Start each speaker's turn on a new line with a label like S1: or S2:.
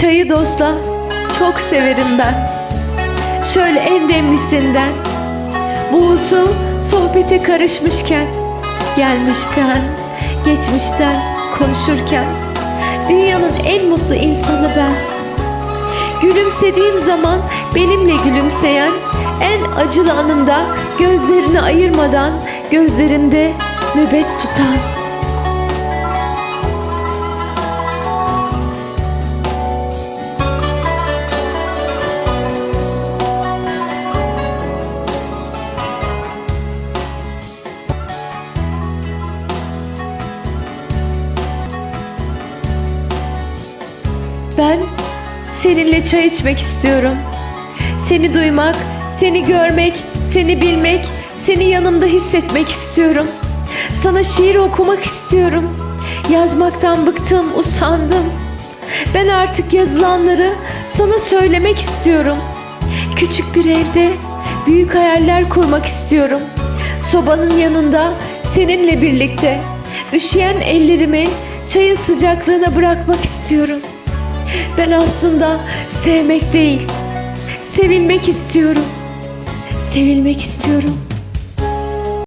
S1: Çayı dostla çok severim ben. Şöyle en demlisinden. Buğusu sohbete karışmışken. Gelmişten, geçmişten konuşurken. Dünyanın en mutlu insanı ben. Gülümsediğim zaman benimle gülümseyen, en acılı anımda gözlerini ayırmadan gözlerimde nöbet tutan. Ben seninle çay içmek istiyorum. Seni duymak, seni görmek, seni bilmek, seni yanımda hissetmek istiyorum. Sana şiir okumak istiyorum. Yazmaktan bıktım, usandım. Ben artık yazılanları sana söylemek istiyorum. Küçük bir evde büyük hayaller kurmak istiyorum. Sobanın yanında seninle birlikte üşüyen ellerimi çayın sıcaklığına bırakmak istiyorum. Ben aslında sevmek değil, sevilmek istiyorum. Sevilmek istiyorum.